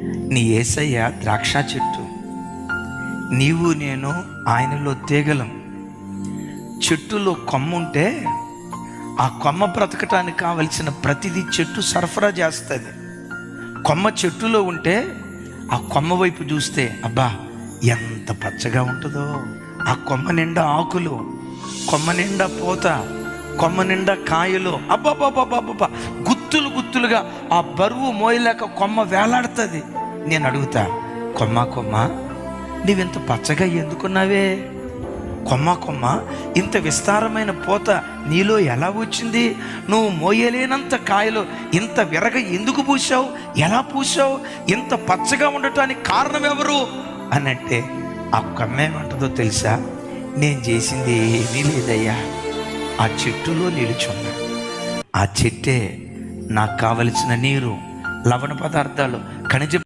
నీ ఏసయ్య ద్రాక్ష చెట్టు. నీవు నేను ఆయనలో తీగలం. చెట్టులో కొమ్మ ఉంటే ఆ కొమ్మ బ్రతకటానికి కావలసిన ప్రతిదీ చెట్టు సరఫరా చేస్తుంది. కొమ్మ చెట్టులో ఉంటే ఆ కొమ్మ వైపు చూస్తే అబ్బా ఎంత పచ్చగా ఉంటుందో. ఆ కొమ్మ నిండా ఆకులు కొమ్మ నిండా పూత కొమ్మ నిండా కాయలు. అబ్బాబాబాబాబా గుత్తులు గుత్తులుగా ఆ బరువు మోయలేక కొమ్మ వేలాడుతుంది. నేను అడుగుతా కొమ్మ కొమ్మ నీవింత పచ్చగా ఎందుకున్నావే? కొమ్మ కొమ్మ ఇంత విస్తారమైన పోత నీలో ఎలా వచ్చింది? నువ్వు మోయలేనంత కాయలు ఇంత విరగ ఎందుకు పూసావు ఎలా పూసావు ఇంత పచ్చగా ఉండటానికి కారణం ఎవరు అని అంటే ఆ కొమ్మ ఏమంటుందో తెలుసా? నేను చేసింది ఏమీ లేదయ్యా. ఆ చెట్టులో నిలుచున్నా. ఆ చెట్టే నాకు కావలసిన నీరు లవణ పదార్థాలు ఖనిజ